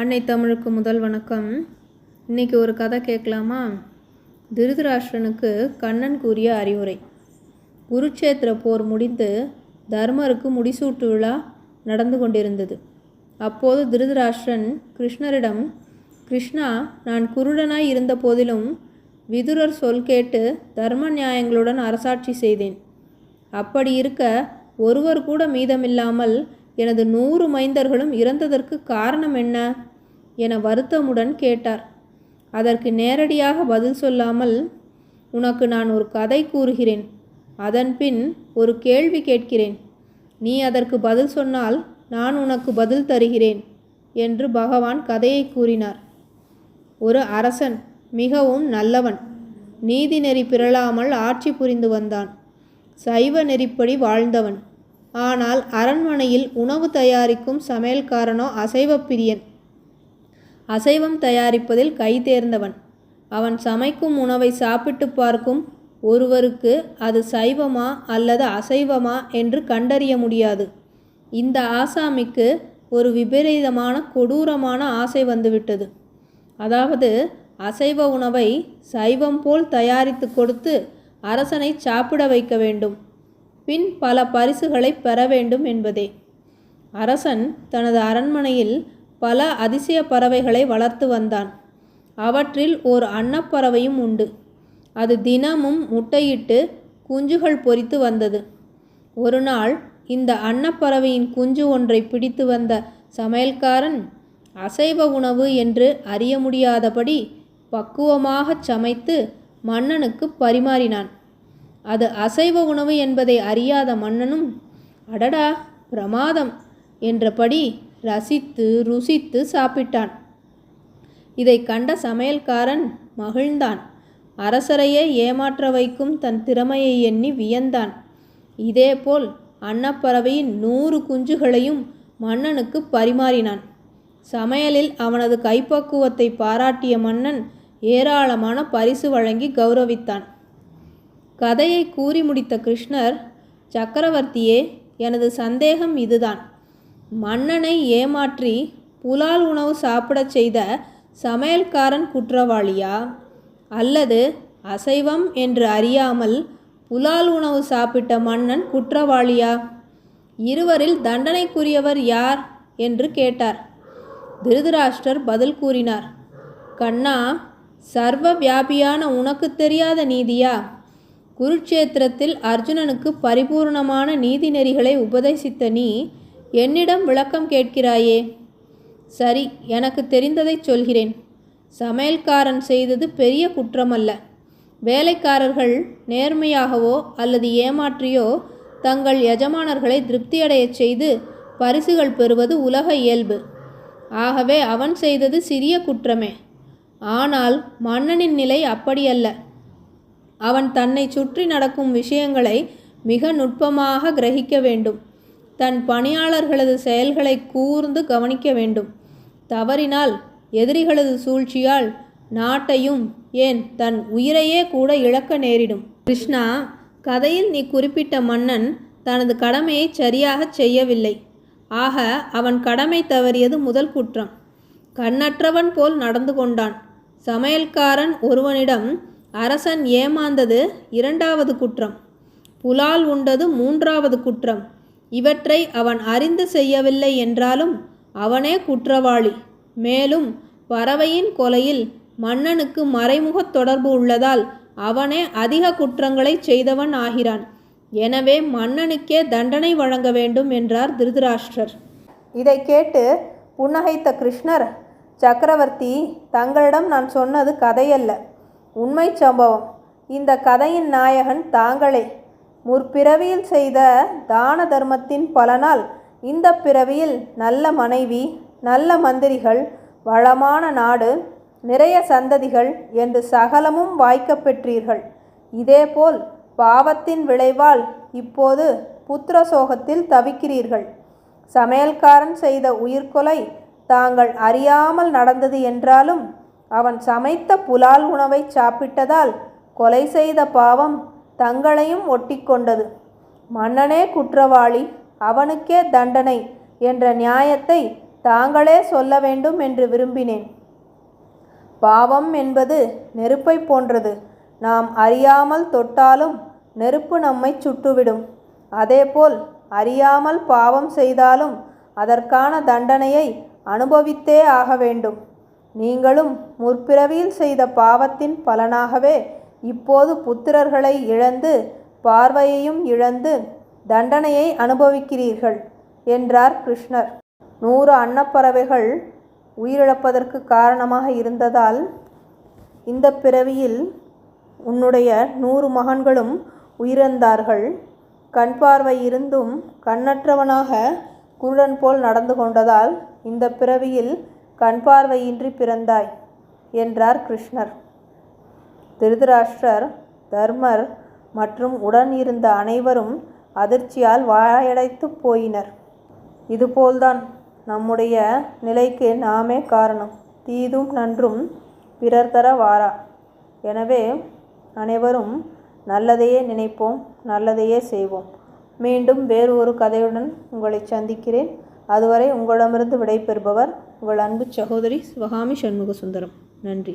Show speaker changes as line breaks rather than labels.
அன்னை தமிழுக்கு முதல் வணக்கம். இன்னைக்கு ஒரு கதை கேட்கலாமா? திருதராஷ்டிரனுக்கு கண்ணன் கூறிய அறிவுரை. குருட்சேத்திர போர் முடிந்து தர்மருக்கு முடிசூட்டு விழா நடந்து கொண்டிருந்தது. அப்போது திருதராஷ்டிரன் கிருஷ்ணரிடம் கிருஷ்ணா நான் குருடனாய் இருந்த போதிலும் விதுரர் சொல் கேட்டு தர்ம நியாயங்களுடன் அரசாட்சி செய்தேன். அப்படி இருக்க ஒருவர் கூட மீதமில்லாமல் எனது நூறு மைந்தர்களும் இறந்ததற்கு காரணம் என்ன? என வருத்தமுடன் கேட்டார். அதற்கு நேரடியாக பதில் சொல்லாமல் உனக்கு நான் ஒரு கதை கூறுகிறேன். அதன்பின் ஒரு கேள்வி கேட்கிறேன். நீ அதற்கு பதில் சொன்னால் நான் உனக்கு பதில் தருகிறேன் என்று பகவான் கதையை கூறினார். ஒரு அரசன் மிகவும் நல்லவன். நீதிநெறி பிறழாமல் ஆட்சி புரிந்து வந்தான். சைவ நெறிப்படி வாழ்ந்தவன். ஆனால் அரண்மனையில் உணவு தயாரிக்கும் சமையல்காரனோ அசைவ பிரியன். அசைவம் தயாரிப்பதில் கைதேர்ந்தவன் அவன் சமைக்கும் உணவை சாப்பிட்டு பார்க்கும் ஒருவருக்கு அது சைவமா அல்லது அசைவமா என்று கண்டறிய முடியாது. இந்த ஆசாமிக்கு ஒரு விபரீதமான கொடூரமான ஆசை வந்துவிட்டது. அதாவது அசைவ உணவை சைவம் போல் தயாரித்து கொடுத்து அரசனை சாப்பிட வைக்க வேண்டும். பின் பல பரிசுகளை பெற வேண்டும் என்பதே. அரசன் தனது அரண்மனையில் பல அதிசய பறவைகளை வளர்த்து வந்தான். அவற்றில் ஓர் அன்னப்பறவையும் உண்டு. அது தினமும் முட்டையிட்டு குஞ்சுகள் பொரித்து வந்தது. ஒரு நாள் இந்த அன்னப்பறவையின் குஞ்சு ஒன்றை பிடித்து வந்த சமையல்காரன் அசைவ உணவு என்று அறிய முடியாதபடி பக்குவமாகச் சமைத்து மன்னனுக்கு பரிமாறினான். அது அசைவ உணவு என்பதை அறியாத மன்னனும் அடடா பிரமாதம் என்றபடி ரசித்து ருசித்து சாப்பிட்டான். இதை கண்ட சமையல்காரன் மகிழ்ந்தான். அரசரையே ஏமாற்ற வைக்கும் தன் திறமையை எண்ணி வியந்தான். இதேபோல் அன்னப்பறவையின் நூறு குஞ்சுகளையும் மன்னனுக்கு பரிமாறினான். சமையலில் அவனது கைப்பக்குவத்தை பாராட்டிய மன்னன் ஏராளமான பரிசு வழங்கி கௌரவித்தான். கதையை கூறி முடித்த கிருஷ்ணர் சக்கரவர்த்தியே எனது சந்தேகம் இதுதான். மன்னனை ஏமாற்றி புலால் உணவு சாப்பிடச் செய்த சமையல்காரன் குற்றவாளியா? அல்லது அசைவம் என்று அறியாமல் புலால் உணவு சாப்பிட்ட மன்னன் குற்றவாளியா? இருவரில் தண்டனைக்குரியவர் யார்? என்று கேட்டார். திருதராஷ்டர் பதில் கூறினார் கண்ணா சர்வ வியாபியான உனக்கு தெரியாத நீதியா? குருட்சேத்திரத்தில் அர்ஜுனனுக்கு பரிபூர்ணமான நீதி நெறிகளை உபதேசித்த நீ என்னிடம் விளக்கம் கேட்கிறாயே. சரி எனக்கு தெரிந்ததைச் சொல்கிறேன். சமையல்காரன் செய்தது பெரிய குற்றமல்ல. வேலைக்காரர்கள் நேர்மையாகவோ அல்லது ஏமாற்றியோ தங்கள் எஜமானர்களை திருப்தியடையச் செய்து பரிசுகள் பெறுவது உலக இயல்பு. ஆகவே அவன் செய்தது சிறிய குற்றமே. ஆனால் மன்னனின் நிலை அப்படியல்ல. அவன் தன்னை சுற்றி நடக்கும் விஷயங்களை மிக நுட்பமாக கிரகிக்க வேண்டும். தன் பணியாளர்களது செயல்களை கூர்ந்து கவனிக்க வேண்டும். தவறினால் எதிரிகளது சூழ்ச்சியால் நாட்டையும் ஏன் தன் உயிரையே கூட இழக்க நேரிடும். கிருஷ்ணா கதையில் நீ குறிப்பிட்ட மன்னன் தனது கடமையை சரியாகச் செய்யவில்லை. ஆக அவன் கடமை தவறியது முதல் குற்றம். கண்ணற்றவன் போல் நடந்து கொண்டான். சமையல்காரன் ஒருவனிடம் அரசன் ஏமாந்தது இரண்டாவது குற்றம். புலால் உண்டது மூன்றாவது குற்றம். இவற்றை அவன் அறிந்து செய்யவில்லை என்றாலும் அவனே குற்றவாளி. மேலும் பறவையின் கொலையில் மன்னனுக்கு மறைமுக தொடர்பு உள்ளதால் அவனே அதிக குற்றங்களை செய்தவன் ஆகிறான். எனவே மன்னனுக்கே தண்டனை வழங்க வேண்டும் என்றார் திருதராஷ்டிரர் இதை கேட்டு புன்னகைத்த கிருஷ்ணர் சக்கரவர்த்தி தங்களிடம் நான் சொன்னது கதையல்ல. உண்மை சம்பவம். இந்த கதையின் நாயகன் தாங்களே. முற்பிறவியில் செய்த தான தர்மத்தின் பலனால் இந்த பிறவியில் நல்ல மனைவி நல்ல மந்திரிகள் வளமான நாடு நிறைய சந்ததிகள் என்று சகலமும் வாய்க்கப் பெற்றீர்கள். இதேபோல் பாவத்தின் விளைவால் இப்போது புத்திர சோகத்தில் தவிக்கிறீர்கள். சமையல்காரன் செய்த உயிர்கொலை தாங்கள் அறியாமல் நடந்தது என்றாலும் அவன் சமைத்த புலால் உணவை சாப்பிட்டதால் கொலை செய்த பாவம் தங்களையும் ஒட்டிக்கொண்டது. மன்னனே குற்றவாளி அவனுக்கே தண்டனை என்ற நியாயத்தை தாங்களே சொல்ல வேண்டும் என்று விரும்பினேன். பாவம் என்பது நெருப்பை போன்றது. நாம் அறியாமல் தொட்டாலும் நெருப்பு நம்மை சுட்டுவிடும். அதேபோல் அறியாமல் பாவம் செய்தாலும் அதற்கான தண்டனையை அனுபவித்தே ஆக வேண்டும். நீங்களும் முற்பிறவியில் செய்த பாவத்தின் பலனாகவே இப்போது புத்திரர்களை இழந்து பார்வையையும் இழந்து தண்டனையை அனுபவிக்கிறீர்கள் என்றார் கிருஷ்ணர். நூறு அன்னப்பறவைகள் உயிரிழப்பதற்கு காரணமாக இருந்ததால் இந்த பிறவியில் உன்னுடைய நூறு மகன்களும் உயிரிழந்தார்கள். கண் பார்வை இருந்தும் கண்ணற்றவனாக குருடன் போல் நடந்து கொண்டதால் இந்த பிறவியில் கண் பார்வையின்றி பிறந்தாய் என்றார் கிருஷ்ணர். திருதராஷ்டிரர் தர்மர் மற்றும் உடன் இருந்த அனைவரும் அதிர்ச்சியால் வாயடைத்து போயினர். இதுபோல்தான் நம்முடைய நிலைக்கு நாமே காரணம். தீதும் நன்றும் பிறர் தர வாரா. எனவே அனைவரும் நல்லதையே நினைப்போம் நல்லதையே செய்வோம். மீண்டும் வேறு ஒரு கதையுடன் உங்களை சந்திக்கிறேன். அதுவரை உங்களிடமிருந்து விடைபெறுபவர் உங்கள் அன்பு சகோதரி சிவகாமி சண்முக சுந்தரம் நன்றி.